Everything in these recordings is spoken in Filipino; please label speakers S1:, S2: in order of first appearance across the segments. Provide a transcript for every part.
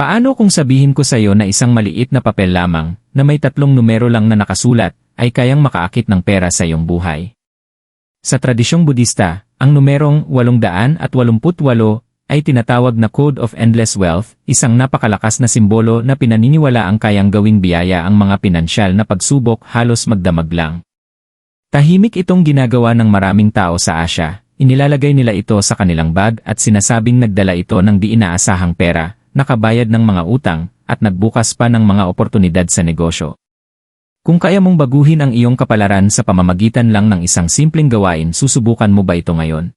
S1: Paano kung sabihin ko sa iyo na isang maliit na papel lamang, na may tatlong numero lang na nakasulat, ay kayang makaakit ng pera sa iyong buhay? Sa tradisyong Budista, ang numerong 888 ay tinatawag na Code of Endless Wealth, isang napakalakas na simbolo na pinaniniwala ang kayang gawing biyaya ang mga pinansyal na pagsubok halos magdamag lang. Tahimik itong ginagawa ng maraming tao sa Asya, inilalagay nila ito sa kanilang bag at sinasabing nagdala ito ng di inaasahang pera, nakabayad ng mga utang, at nagbukas pa ng mga oportunidad sa negosyo. Kung kaya mong baguhin ang iyong kapalaran sa pamamagitan lang ng isang simpleng gawain, susubukan mo ba ito ngayon?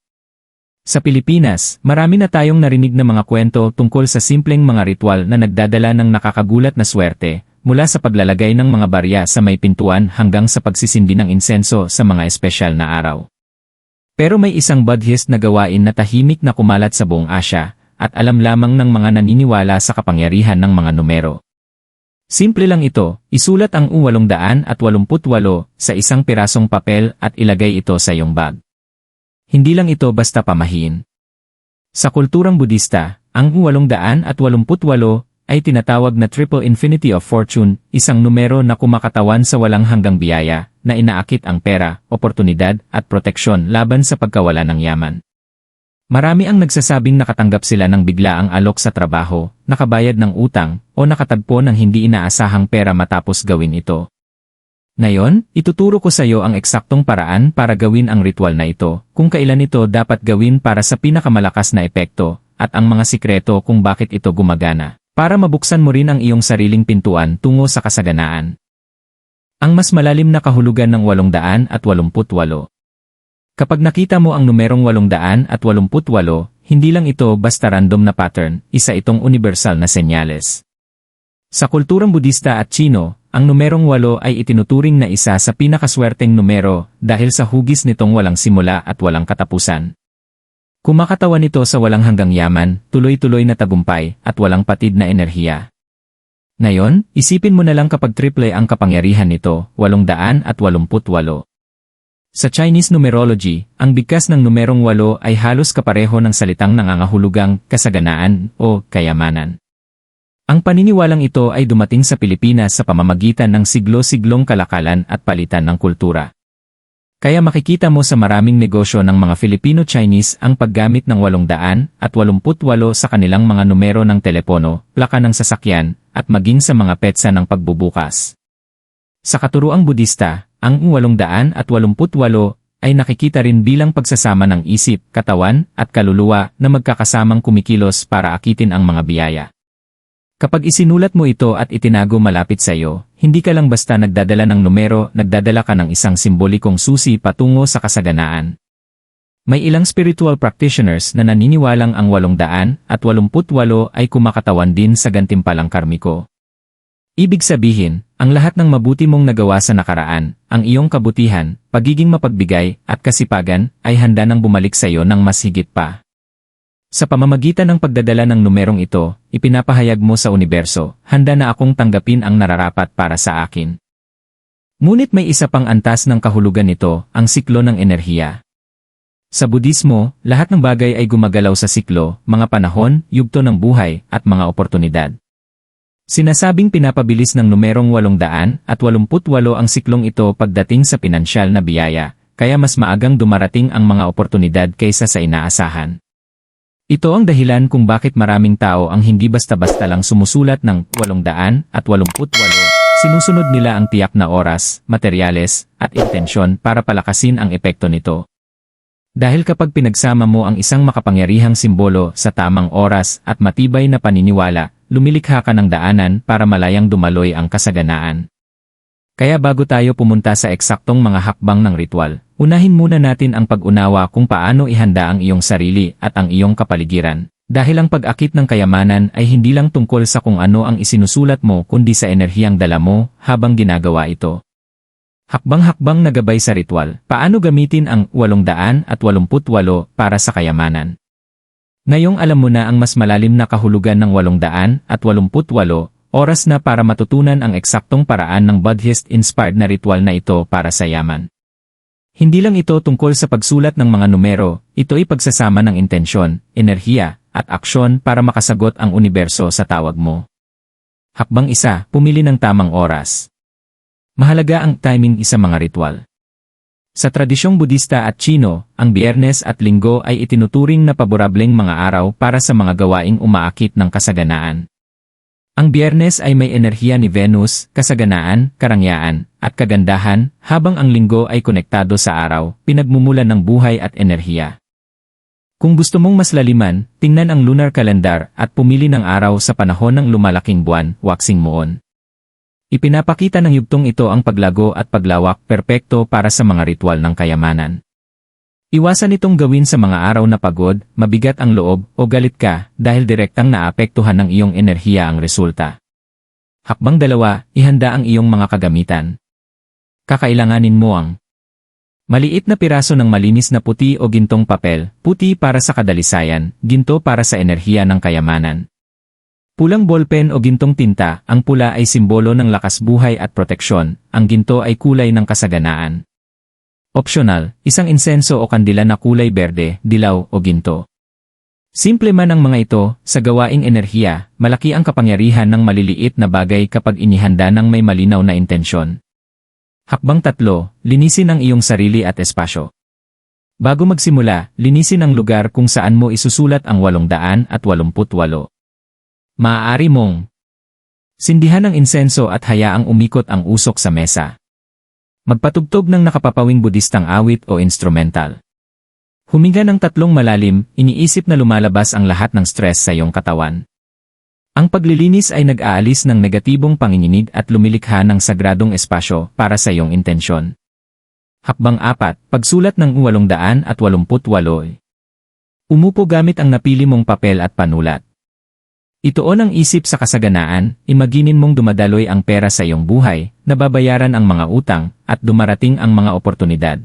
S1: Sa Pilipinas, marami na tayong narinig na mga kwento tungkol sa simpleng mga ritual na nagdadala ng nakakagulat na swerte, mula sa paglalagay ng mga barya sa may pintuan hanggang sa pagsisindi ng insenso sa mga espesyal na araw. Pero may isang Buddhist na gawain na tahimik na kumalat sa buong Asya, at alam lamang ng mga naniniwala sa kapangyarihan ng mga numero. Simple lang ito, isulat ang U888 sa isang pirasong papel at ilagay ito sa iyong bag. Hindi lang ito basta pamahiin. Sa kulturang Budista, ang 888 ay tinatawag na triple infinity of fortune, isang numero na kumakatawan sa walang hanggang biyaya, na inaakit ang pera, oportunidad, at proteksyon laban sa pagkawala ng yaman. Marami ang nagsasabing nakatanggap sila ng biglaang alok sa trabaho, nakabayad ng utang, o nakatagpo ng hindi inaasahang pera matapos gawin ito. Ngayon, ituturo ko sa iyo ang eksaktong paraan para gawin ang ritual na ito, kung kailan ito dapat gawin para sa pinakamalakas na epekto, at ang mga sikreto kung bakit ito gumagana, para mabuksan mo rin ang iyong sariling pintuan tungo sa kasaganaan. Ang mas malalim na kahulugan ng 888 Kapag nakita mo ang numerong 888, hindi lang ito basta random na pattern, isa itong universal na senyales. Sa kulturang Budista at Chino, ang numerong 8 ay itinuturing na isa sa pinakaswerteng numero dahil sa hugis nitong walang simula at walang katapusan. Kumakatawan nito sa walang hanggang yaman, tuloy-tuloy na tagumpay, at walang patid na enerhiya. Ngayon, isipin mo na lang kapag triple ang kapangyarihan nito, 888. Sa Chinese numerology, ang bigkas ng numerong 8 ay halos kapareho ng salitang nangangahulugang kasaganaan o kayamanan. Ang paniniwalang ito ay dumating sa Pilipinas sa pamamagitan ng siglo-siglong kalakalan at palitan ng kultura. Kaya makikita mo sa maraming negosyo ng mga Filipino-Chinese ang paggamit ng 800 at 88 sa kanilang mga numero ng telepono, plaka ng sasakyan, at maging sa mga petsa ng pagbubukas. Sa katuruang Budista, ang 800 at 88 ay nakikita rin bilang pagsasama ng isip, katawan, at kaluluwa na magkakasamang kumikilos para akitin ang mga biyaya. Kapag isinulat mo ito at itinago malapit sa iyo, hindi ka lang basta nagdadala ng numero, nagdadala ka ng isang simbolikong susi patungo sa kasaganaan. May ilang spiritual practitioners na naniniwalang ang 800 at 88 ay kumakatawan din sa gantimpalang karmiko. Ibig sabihin, ang lahat ng mabuti mong nagawa sa nakaraan, ang iyong kabutihan, pagiging mapagbigay, at kasipagan, ay handa nang bumalik sa iyo ng mas higit pa. Sa pamamagitan ng pagdadala ng numerong ito, ipinapahayag mo sa universo, handa na akong tanggapin ang nararapat para sa akin. Ngunit may isa pang antas ng kahulugan nito, ang siklo ng enerhiya. Sa Budismo, lahat ng bagay ay gumagalaw sa siklo, mga panahon, yugto ng buhay, at mga oportunidad. Sinasabing pinapabilis ng numerong 800 at 88 ang siklong ito pagdating sa pinansyal na biyaya, kaya mas maagang dumarating ang mga oportunidad kaysa sa inaasahan. Ito ang dahilan kung bakit maraming tao ang hindi basta-basta lang sumusulat ng 800 at 88. Sinusunod nila ang tiyak na oras, materyales, at intensyon para palakasin ang epekto nito. Dahil kapag pinagsama mo ang isang makapangyarihang simbolo sa tamang oras at matibay na paniniwala, lumilikha ka ng daanan para malayang dumaloy ang kasaganaan. Kaya bago tayo pumunta sa eksaktong mga hakbang ng ritual, unahin muna natin ang pag-unawa kung paano ihanda ang iyong sarili at ang iyong kapaligiran. Dahil ang pag-akit ng kayamanan ay hindi lang tungkol sa kung ano ang isinusulat mo kundi sa enerhiyang dala mo habang ginagawa ito. Hakbang-hakbang na gabay sa ritual, paano gamitin ang 888 para sa kayamanan. Ngayong alam mo na ang mas malalim na kahulugan ng 888 Oras na para matutunan ang eksaktong paraan ng Buddhist-inspired na ritual na ito para sa yaman. Hindi lang ito tungkol sa pagsulat ng mga numero, ito ay pagsasama ng intensyon, enerhiya, at aksyon para makasagot ang universo sa tawag mo. Hakbang isa, pumili ng tamang oras. Mahalaga ang timing sa mga ritual. Sa tradisyong Budista at Chino, ang Biyernes at Linggo ay itinuturing na paborableng mga araw para sa mga gawaing umaakit ng kasaganaan. Ang Biyernes ay may enerhiya ni Venus, kasaganaan, karangyaan, at kagandahan, habang ang Linggo ay konektado sa araw, pinagmumulan ng buhay at enerhiya. Kung gusto mong mas laliman, tingnan ang lunar calendar at pumili ng araw sa panahon ng lumalaking buwan, waxing moon. Ipinapakita ng yugtong ito ang paglago at paglawak perpekto para sa mga ritual ng kayamanan. Iwasan itong gawin sa mga araw na pagod, mabigat ang loob, o galit ka dahil direktang naapektuhan ng iyong enerhiya ang resulta. Hakbang dalawa, ihanda ang iyong mga kagamitan. Kakailanganin mo ang Maliit na piraso ng malinis na puti o gintong papel, puti para sa kadalisayan, ginto para sa enerhiya ng kayamanan. Pulang ballpen o gintong tinta, ang pula ay simbolo ng lakas buhay at proteksyon, ang ginto ay kulay ng kasaganaan. Optional, isang insenso o kandila na kulay berde, dilaw o ginto. Simple man ang mga ito, sa gawaing enerhiya, malaki ang kapangyarihan ng maliliit na bagay kapag inihanda ng may malinaw na intensyon. Hakbang tatlo, linisin ang iyong sarili at espasyo. Bago magsimula, linisin ang lugar kung saan mo isusulat ang 888. Maaari mong sindihan ng insenso at hayaang umikot ang usok sa mesa. Magpatugtog ng nakapapawing budistang awit o instrumental. Huminga ng tatlong malalim, iniisip na lumalabas ang lahat ng stress sa iyong katawan. Ang paglilinis ay nag-aalis ng negatibong panginginig at lumilikha ng sagradong espasyo para sa iyong intensyon. Hakbang 4, pagsulat ng 888. Umupo gamit ang napili mong papel at panulat. Itoon ang isip sa kasaganaan, imaginin mong dumadaloy ang pera sa iyong buhay, nababayaran ang mga utang, at dumarating ang mga oportunidad.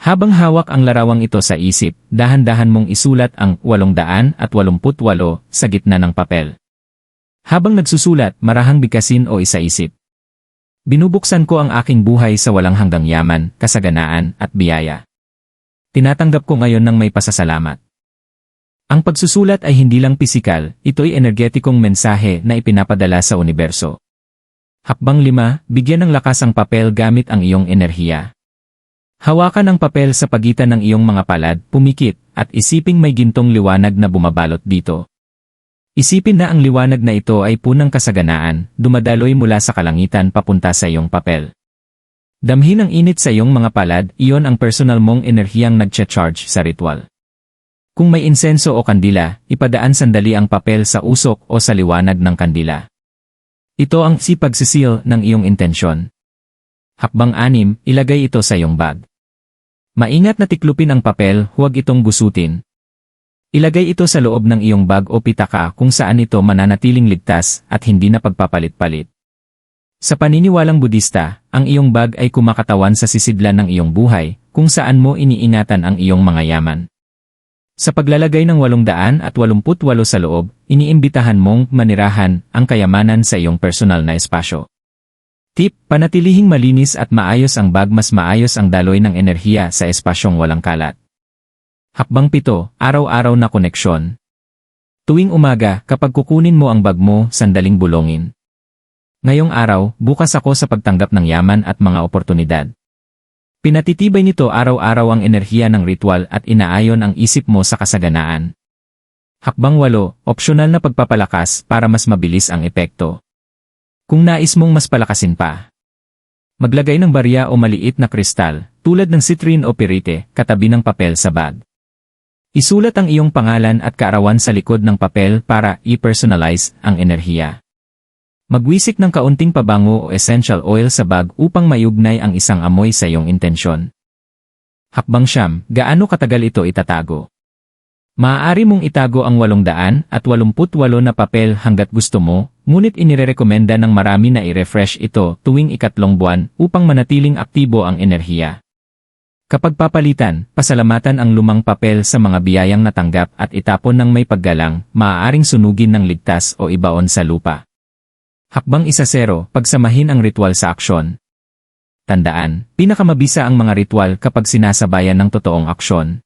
S1: Habang hawak ang larawang ito sa isip, dahan-dahan mong isulat ang 888 sa gitna ng papel. Habang nagsusulat, marahang bigkasin o isaisip. Binubuksan ko ang aking buhay sa walang hanggang yaman, kasaganaan, at biyaya. Tinatanggap ko ngayon ng may pasasalamat. Ang pagsusulat ay hindi lang pisikal, ito'y energetikong mensahe na ipinapadala sa universo. Hakbang 5, bigyan ng lakas ang papel gamit ang iyong enerhiya. Hawakan ang papel sa pagitan ng iyong mga palad, pumikit, at isiping may gintong liwanag na bumabalot dito. Isipin na ang liwanag na ito ay punang kasaganaan, dumadaloy mula sa kalangitan papunta sa iyong papel. Damhin ang init sa iyong mga palad, iyon ang personal mong enerhiyang nagcha-charge sa ritual. Kung may insenso o kandila, ipadaan sandali ang papel sa usok o sa liwanag ng kandila. Ito ang si pagsisil ng iyong intensyon. Hakbang anim, ilagay ito sa iyong bag. Maingat na tiklupin ang papel, huwag itong gusutin. Ilagay ito sa loob ng iyong bag o pitaka kung saan ito mananatiling ligtas at hindi na pagpapalit-palit. Sa paniniwalang Budista, ang iyong bag ay kumakatawan sa sisidlan ng iyong buhay, kung saan mo iniingatan ang iyong mga yaman. Sa paglalagay ng 888 sa loob, iniimbitahan mong manirahan ang kayamanan sa iyong personal na espasyo. Tip, panatilihing malinis at maayos ang bag mas maayos ang daloy ng enerhiya sa espasyong walang kalat. Hakbang pito, araw-araw na koneksyon. Tuwing umaga, kapag kukunin mo ang bag mo, sandaling bulongin. Ngayong araw, bukas ako sa pagtanggap ng yaman at mga oportunidad. Pinatitibay nito araw-araw ang enerhiya ng ritual at inaayon ang isip mo sa kasaganaan. Hakbang 8, opsyonal na pagpapalakas para mas mabilis ang epekto. Kung nais mong mas palakasin pa, maglagay ng barya o maliit na kristal, tulad ng citrine o pirite, katabi ng papel sa bag. Isulat ang iyong pangalan at kaarawan sa likod ng papel para i-personalize ang enerhiya. Magwisik ng kaunting pabango o essential oil sa bag upang mayugnay ang isang amoy sa iyong intensyon. Hakbang siyam, gaano katagal ito itatago? Maaari mong itago ang 888 na papel hanggat gusto mo, ngunit inirerekomenda ng marami na i-refresh ito tuwing ikatlong buwan upang manatiling aktibo ang enerhiya. Kapag papalitan, pasalamatan ang lumang papel sa mga biyayang natanggap at itapon ng may paggalang, maaaring sunugin ng ligtas o ibaon sa lupa. Hakbang isa zero, pagsamahin ang ritual sa aksyon. Tandaan, pinakamabisa ang mga ritual kapag sinasabayan ng totoong aksyon.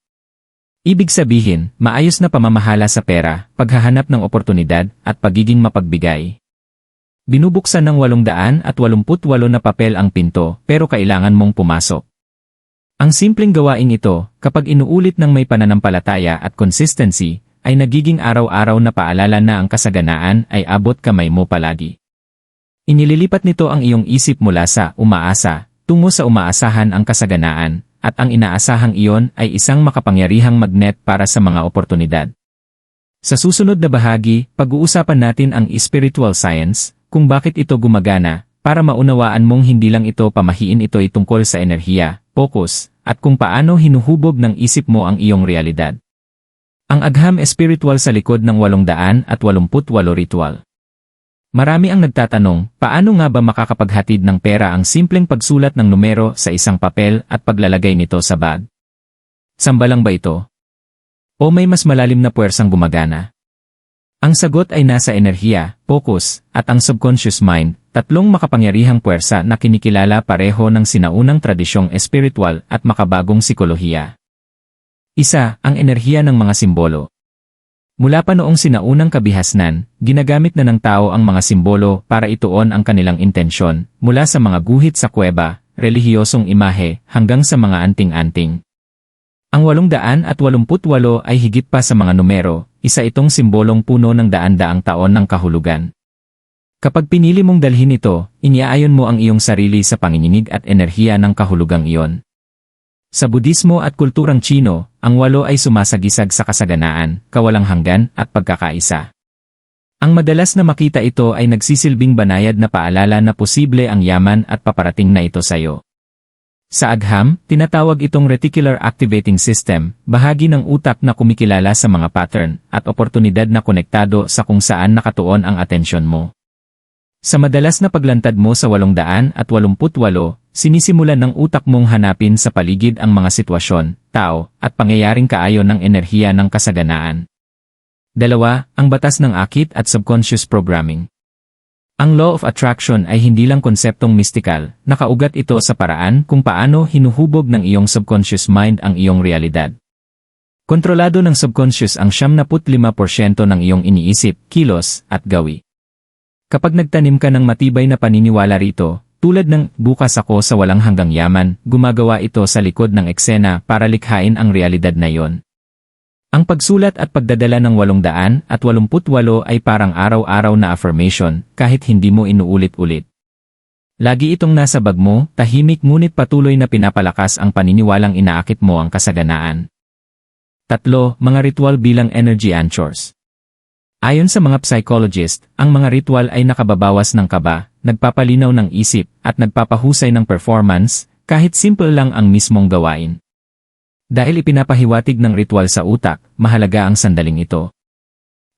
S1: Ibig sabihin, maayos na pamamahala sa pera, paghahanap ng oportunidad, at pagiging mapagbigay. Binubuksan ng 888 na papel ang pinto, pero kailangan mong pumasok. Ang simpleng gawaing ito, kapag inuulit ng may pananampalataya at consistency, ay nagiging araw-araw na paalala na ang kasaganaan ay abot kamay mo palagi. Inililipat nito ang iyong isip mula sa umaasa, tungo sa umaasahan ang kasaganaan, at ang inaasahang iyon ay isang makapangyarihang magnet para sa mga oportunidad. Sa susunod na bahagi, pag-uusapan natin ang spiritual science, kung bakit ito gumagana, para maunawaan mong hindi lang ito pamahiin ito ay tungkol sa enerhiya, focus, at kung paano hinuhubog ng isip mo ang iyong realidad. Ang agham espiritual sa likod ng 888 ritual. Marami ang nagtatanong, paano nga ba makakapaghatid ng pera ang simpleng pagsulat ng numero sa isang papel at paglalagay nito sa bag? Sambalang ba ito? O may mas malalim na puwersang gumagana? Ang sagot ay nasa enerhiya, focus, at ang subconscious mind, tatlong makapangyarihang puwersa na kinikilala pareho ng sinaunang tradisyong espiritual at makabagong sikolohiya. Isa, ang enerhiya ng mga simbolo. Mula pa noong sinaunang kabihasnan, ginagamit na ng tao ang mga simbolo para ituon ang kanilang intensyon, mula sa mga guhit sa kuweba, relihiyosong imahe, hanggang sa mga anting-anting. Ang 888 ay higit pa sa mga numero, isa itong simbolong puno ng daan-daang taon ng kahulugan. Kapag pinili mong dalhin ito, iniaayon mo ang iyong sarili sa panginginig at enerhiya ng kahulugang iyon. Sa Budismo at kulturang Chino, ang walo ay sumasagisag sa kasaganaan, kawalang hanggan, at pagkakaisa. Ang madalas na makita ito ay nagsisilbing banayad na paalala na posible ang yaman at paparating na ito sa iyo. Sa agham, tinatawag itong reticular activating system, bahagi ng utak na kumikilala sa mga pattern at oportunidad na konektado sa kung saan nakatuon ang atensyon mo. Sa madalas na paglantad mo sa 888, sinisimulan ng utak mong hanapin sa paligid ang mga sitwasyon, tao, at pangyayaring kaayon ng enerhiya ng kasaganaan. Dalawa, ang batas ng akit at subconscious programming. Ang law of attraction ay hindi lang konseptong mystical, nakaugat ito sa paraan kung paano hinuhubog ng iyong subconscious mind ang iyong realidad. Kontrolado ng subconscious ang 75% ng iyong iniisip, kilos, at gawi. Kapag nagtanim ka ng matibay na paniniwala rito, tulad ng bukas ako sa walang hanggang yaman, gumagawa ito sa likod ng eksena para likhain ang realidad na iyon. Ang pagsulat at pagdadala ng 800 at 88 ay parang araw-araw na affirmation kahit hindi mo inuulit-ulit. Lagi itong nasa bag mo, tahimik ngunit patuloy na pinapalakas ang paniniwalang inaakit mo ang kasaganaan. Tatlo, mga ritual bilang energy anchors. Ayon sa mga psychologist, ang mga ritual ay nakababawas ng kaba, nagpapalinaw ng isip, at nagpapahusay ng performance, kahit simple lang ang mismong gawain. Dahil ipinapahiwatig ng ritual sa utak, mahalaga ang sandaling ito.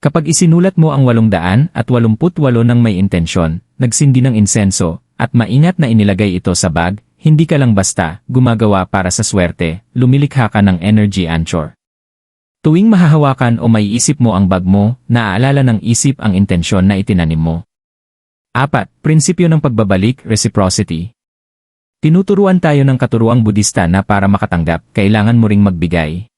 S1: Kapag isinulat mo ang 800 at 88 ng may intensyon, nagsindi ng insenso, at maingat na inilagay ito sa bag, hindi ka lang basta gumagawa para sa swerte, lumilikha ka ng energy anchor. Tuwing mahahawakan o maiisip mo ang bag mo, naaalala ng isip ang intensyon na itinanim mo. 4. Prinsipyo ng pagbabalik, reciprocity. Tinuturuan tayo ng katuruang Budista na para makatanggap, kailangan mo ring magbigay.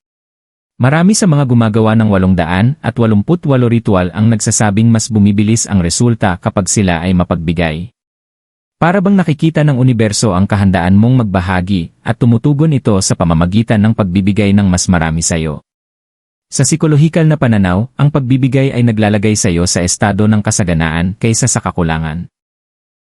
S1: Marami sa mga gumagawa ng 800 at 88 ritual ang nagsasabing mas bumibilis ang resulta kapag sila ay mapagbigay. Para bang nakikita ng universo ang kahandaan mong magbahagi at tumutugon ito sa pamamagitan ng pagbibigay ng mas marami sa iyo. Sa psikolohikal na pananaw, ang pagbibigay ay naglalagay sa iyo sa estado ng kasaganaan kaysa sa kakulangan.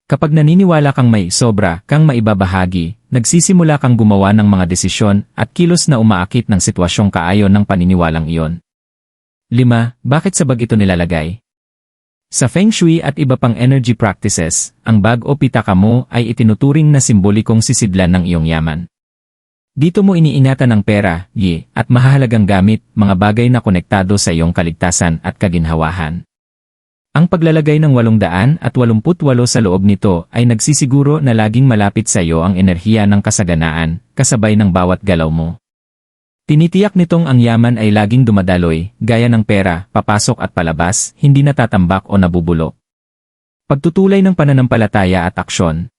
S1: Kapag naniniwala kang may sobra kang maibabahagi, nagsisimula kang gumawa ng mga desisyon at kilos na umaakit ng sitwasyong kaayon ng paniniwalang iyon. 5. Bakit sa bag ito nilalagay? Sa Feng Shui at iba pang energy practices, ang bag o pitaka mo ay itinuturing na simbolikong sisidlan ng iyong yaman. Dito mo iniingatan ang pera, yi, at mahalagang gamit, mga bagay na konektado sa iyong kaligtasan at kaginhawahan. Ang paglalagay ng 800 at 88 sa loob nito ay nagsisiguro na laging malapit sa iyo ang enerhiya ng kasaganaan, kasabay ng bawat galaw mo. Tinitiyak nitong ang yaman ay laging dumadaloy, gaya ng pera, papasok at palabas, hindi natatambak o nabubulok. Pagtutulay ng pananampalataya at aksyon,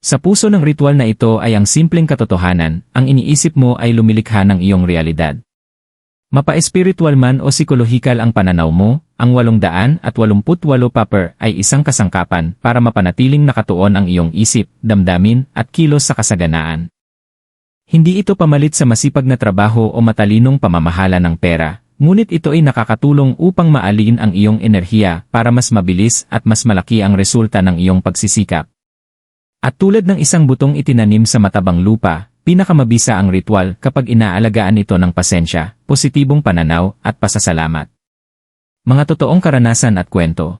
S1: sa puso ng ritual na ito ay ang simpleng katotohanan, ang iniisip mo ay lumilikha ng iyong realidad. Mapa-espiritual man o psikolohikal ang pananaw mo, ang 888 paper ay isang kasangkapan para mapanatiling nakatuon ang iyong isip, damdamin, at kilos sa kasaganaan. Hindi ito pamalit sa masipag na trabaho o matalinong pamamahala ng pera, ngunit ito ay nakakatulong upang maalin ang iyong enerhiya para mas mabilis at mas malaki ang resulta ng iyong pagsisikap. At tulad ng isang butong itinanim sa matabang lupa, Pinakamabisa ang ritual kapag inaalagaan ito ng pasensya, positibong pananaw, at pasasalamat. Mga totoong karanasan at kwento.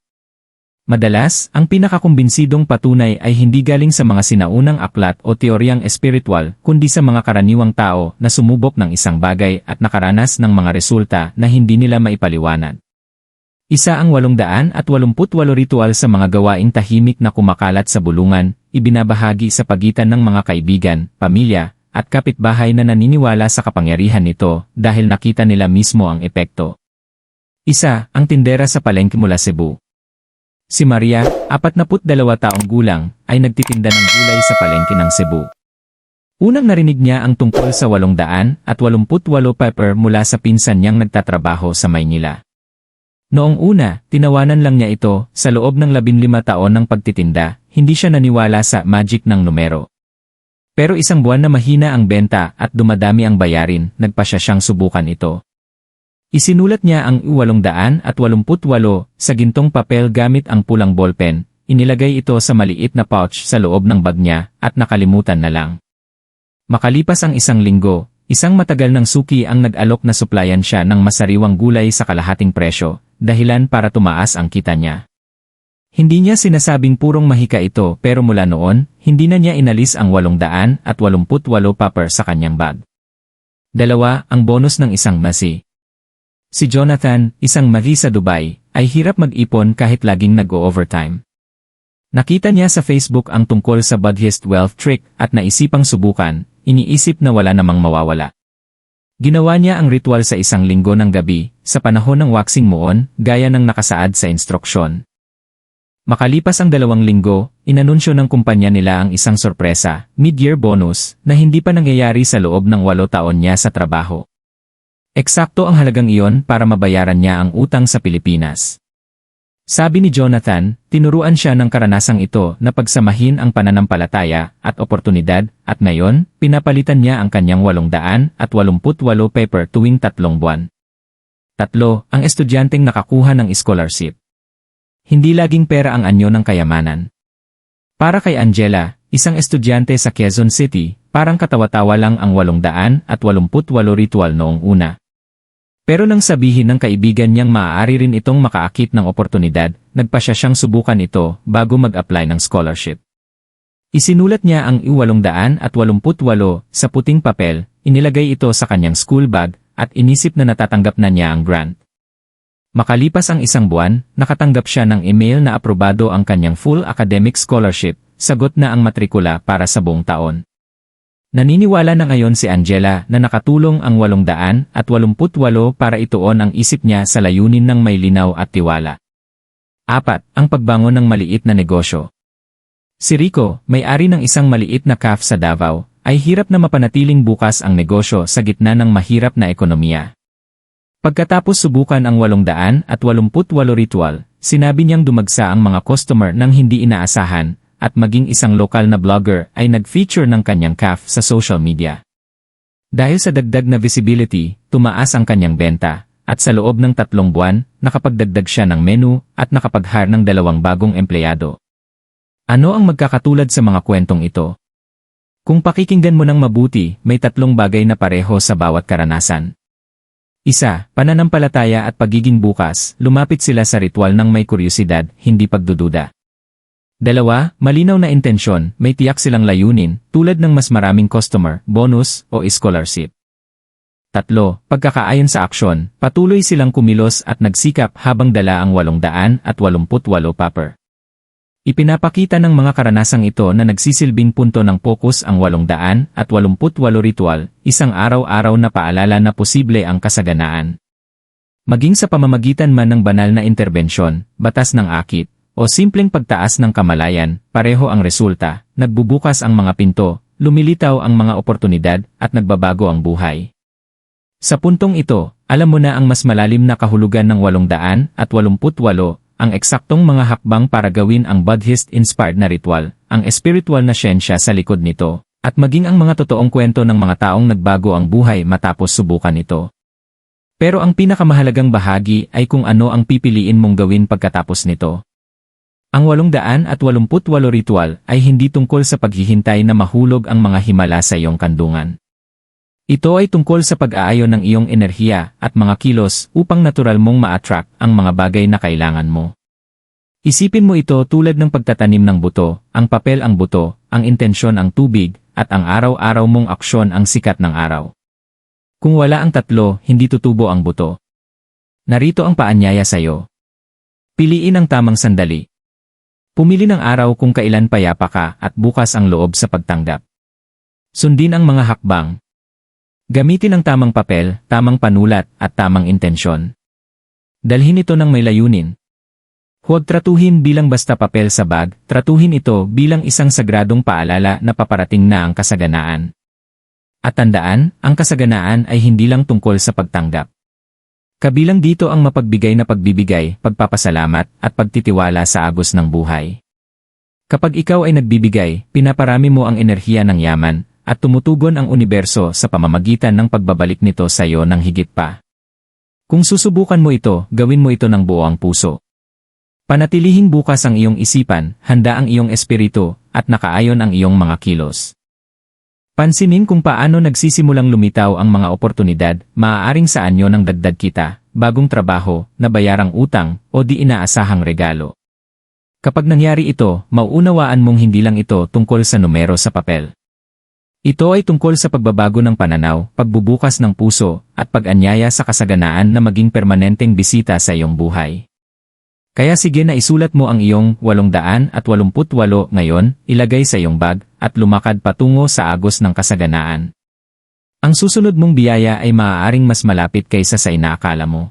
S1: Madalas, ang pinakakumbinsidong patunay ay hindi galing sa mga sinaunang aklat o teoryang espiritual, kundi sa mga karaniwang tao na sumubok ng isang bagay at nakaranas ng mga resulta na hindi nila maipaliwanag. Isa ang 888 ritual sa mga gawaing tahimik na kumakalat sa bulungan, ibinabahagi sa pagitan ng mga kaibigan, pamilya, at kapitbahay na naniniwala sa kapangyarihan nito dahil nakita nila mismo ang epekto. Isa, ang tindera sa palengke mula Cebu. Si Maria, 42 taong gulang, ay nagtitinda ng gulay sa palengke ng Cebu. Unang narinig niya ang tungkol sa 800 at 88 pepper mula sa pinsan niyang nagtatrabaho sa Maynila. Noong una, tinawanan lang niya ito, sa loob ng 15 taon ng pagtitinda, hindi siya naniwala sa magic ng numero. Pero isang buwan na mahina ang benta at dumadami ang bayarin, nagpa siya siyang subukan ito. Isinulat niya ang 888 sa gintong papel gamit ang pulang ballpen, inilagay ito sa maliit na pouch sa loob ng bag niya at nakalimutan na lang. Makalipas ang isang linggo, isang matagal ng suki ang nag-alok na suplayan siya ng masariwang gulay sa kalahating presyo, dahilan para tumaas ang kita niya. Hindi niya sinasabing purong mahika ito pero mula noon, hindi na niya inalis ang 888 paper sa kanyang bag. Dalawa, ang bonus ng isang masi. Si Jonathan, isang magi sa Dubai, ay hirap mag-ipon kahit laging nag-o-overtime. Nakita niya sa Facebook ang tungkol sa Buddhist wealth trick at naisipang subukan, iniisip na wala namang mawawala. Ginawa niya ang ritual sa isang linggo ng gabi, sa panahon ng waxing moon, gaya ng nakasaad sa instruksyon. Makalipas ang dalawang linggo, inanunsyo ng kumpanya nila ang isang sorpresa, mid-year bonus, na hindi pa nangyayari sa loob ng walo taon niya sa trabaho. Eksakto ang halagang iyon para mabayaran niya ang utang sa Pilipinas. Sabi ni Jonathan, tinuruan siya ng karanasang ito na pagsamahin ang pananampalataya at oportunidad at ngayon, pinapalitan niya ang kanyang 888 paper tuwing tatlong buwan. Tatlo, ang estudyanteng nakakuha ng scholarship. Hindi laging pera ang anyo ng kayamanan. Para kay Angela, isang estudyante sa Quezon City, parang katawa-tawa lang ang 888 ritual noong una. Pero nang sabihin ng kaibigan niyang maaari rin itong makaakit ng oportunidad, nagpa siya siyang subukan ito bago mag-apply ng scholarship. Isinulat niya ang I-888 sa puting papel, inilagay ito sa kanyang school bag, at inisip na natatanggap na niya ang grant. Makalipas ang isang buwan, nakatanggap siya ng email na aprobado ang kanyang full academic scholarship, sagot na ang matrikula para sa buong taon. Naniniwala na ngayon si Angela na nakatulong ang 888 para ituon ang isip niya sa layunin ng may linaw at tiwala. Apat, ang pagbangon ng maliit na negosyo. Si Rico, may-ari ng isang maliit na cafe sa Davao, ay hirap na mapanatiling bukas ang negosyo sa gitna ng mahirap na ekonomiya. Pagkatapos subukan ang 888 ritual, sinabi niyang dumagsa ang mga customer nang hindi inaasahan, at maging isang lokal na blogger ay nag-feature ng kanyang calf sa social media. Dahil sa dagdag na visibility, tumaas ang kanyang benta, at sa loob ng tatlong buwan, nakapagdagdag siya ng menu at nakapag-hire ng dalawang bagong empleyado. Ano ang magkakatulad sa mga kwentong ito? Kung pakikinggan mo ng mabuti, may tatlong bagay na pareho sa bawat karanasan. Isa, pananampalataya at pagiging bukas, lumapit sila sa ritual ng may kuryosidad, hindi pagdududa. Dalawa, malinaw na intensyon, may tiyak silang layunin, tulad ng mas maraming customer, bonus, o scholarship. Tatlo, pagkakaayon sa aksyon, patuloy silang kumilos at nagsikap habang dala ang 888 paper. Ipinapakita ng mga karanasang ito na nagsisilbing punto ng pokus ang 888 ritual, isang araw-araw na paalala na posible ang kasaganaan. Maging sa pamamagitan man ng banal na interbensyon, batas ng akit, o simpleng pagtaas ng kamalayan, pareho ang resulta, nagbubukas ang mga pinto, lumilitaw ang mga oportunidad, at nagbabago ang buhay. Sa puntong ito, alam mo na ang mas malalim na kahulugan ng 888, ang eksaktong mga hakbang para gawin ang Buddhist-inspired na ritual, ang espiritual na siyensya sa likod nito, at maging ang mga totoong kwento ng mga taong nagbago ang buhay matapos subukan ito. Pero ang pinakamahalagang bahagi ay kung ano ang pipiliin mong gawin pagkatapos nito. Ang 888 ritual ay hindi tungkol sa paghihintay na mahulog ang mga himala sa iyong kandungan. Ito ay tungkol sa pag-aayon ng iyong enerhiya at mga kilos upang natural mong ma-attract ang mga bagay na kailangan mo. Isipin mo ito tulad ng pagtatanim ng buto, ang papel ang buto, ang intensyon ang tubig, at ang araw-araw mong aksyon ang sikat ng araw. Kung wala ang tatlo, hindi tutubo ang buto. Narito ang paanyaya sa iyo. Piliin ang tamang sandali. Pumili ng araw kung kailan payapa ka at bukas ang loob sa pagtanggap. Sundin ang mga hakbang, Gamitin ang tamang papel, tamang panulat, at tamang intensyon. Dalhin ito ng may layunin. Huwag tratuhin bilang basta papel sa bag, tratuhin ito bilang isang sagradong paalala na paparating na ang kasaganaan. At tandaan, ang kasaganaan ay hindi lang tungkol sa pagtanggap. Kabilang dito ang mapagbigay na pagbibigay, pagpapasalamat, at pagtitiwala sa agos ng buhay. Kapag ikaw ay nagbibigay, pinaparami mo ang enerhiya ng yaman, at tumutugon ang universo sa pamamagitan ng pagbabalik nito sa iyo ng higit pa. Kung susubukan mo ito, gawin mo ito ng buo puso. Panatilihing bukas ang iyong isipan, handa ang iyong espiritu, at nakaayon ang iyong mga kilos. Pansinin kung paano nagsisimulang lumitaw ang mga oportunidad, maaaring sa anyo ng dagdag kita, bagong trabaho, nabayarang utang, o di inaasahang regalo. Kapag nangyari ito, mauunawaan mong hindi lang ito tungkol sa numero sa papel. Ito ay tungkol sa pagbabago ng pananaw, pagbubukas ng puso, at pag-anyaya sa kasaganaan na maging permanenteng bisita sa iyong buhay. Kaya sige na isulat mo ang iyong 888 ngayon, ilagay sa iyong bag, at lumakad patungo sa agos ng kasaganaan. Ang susunod mong biyaya ay maaaring mas malapit kaysa sa inaakala mo.